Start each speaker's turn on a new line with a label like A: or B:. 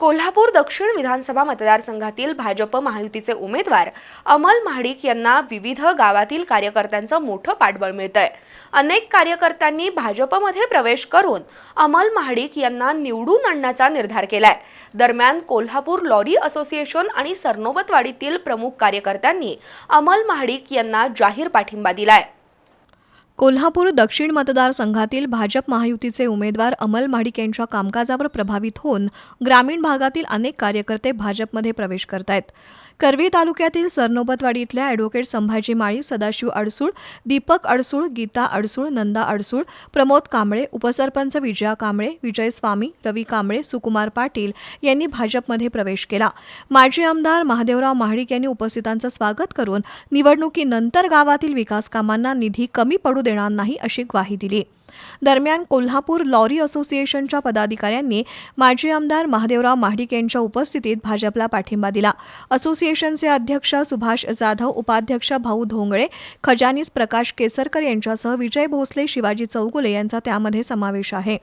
A: कोल्हापूर दक्षिण विधानसभा मतदारसंघातील भाजप महायुतीचे उमेदवार अमल महाडिक यांना विविध गावातील कार्यकर्त्यांचं मोठं पाठबळ मिळतंय. अनेक कार्यकर्त्यांनी भाजपमध्ये प्रवेश करून अमल महाडिक यांना निवडून आणण्याचा निर्धार केलाय. दरम्यान कोल्हापूर लॉरी असोसिएशन आणि सरनोबतवाडीतील प्रमुख कार्यकर्त्यांनी अमल महाडिक यांना जाहीर पाठिंबा दिलाय.
B: कोल्हापूर दक्षिण मतदारसंघातील भाजप महायुतीचे उमेदवार अमल माडिक यांच्या कामकाजावर प्रभावित होऊन ग्रामीण भागातील अनेक कार्यकर्ते भाजपमध्ये प्रवेश करत आहेत करवी तालुक्यातील सरनोबतवाडी इथल्या ॲडव्होकेट संभाजी माळी सदाशिव अडसूळ दीपक अडसूळ गीता अडसूळ नंदा अडसूळ प्रमोद कांबळे उपसरपंच विजया कांबळे विजय स्वामी रवी कांबळे सुकुमार पाटील यांनी भाजपमध्ये प्रवेश केला. माजी आमदार महादेवराव महाडिक यांनी उपस्थितांचं स्वागत करून निवडणुकीनंतर गावातील विकास कामांना निधी कमी पडू देणार नाही अशी ग्वाही दिली. दरम्यान कोल्हापूर लॉरी असोसिएशनच्या पदाधिकाऱ्यांनी माजी आमदार महादेवराव महाडिक यांच्या उपस्थितीत भाजपला पाठिंबा दिला. असोसिएशनचे अध्यक्ष सुभाष जाधव उपाध्यक्ष भाऊ धोंगळे खजानीस प्रकाश केसरकर यांच्यासह विजय भोसले शिवाजी चौगुले यांचा त्यामध्ये समावेश आहे.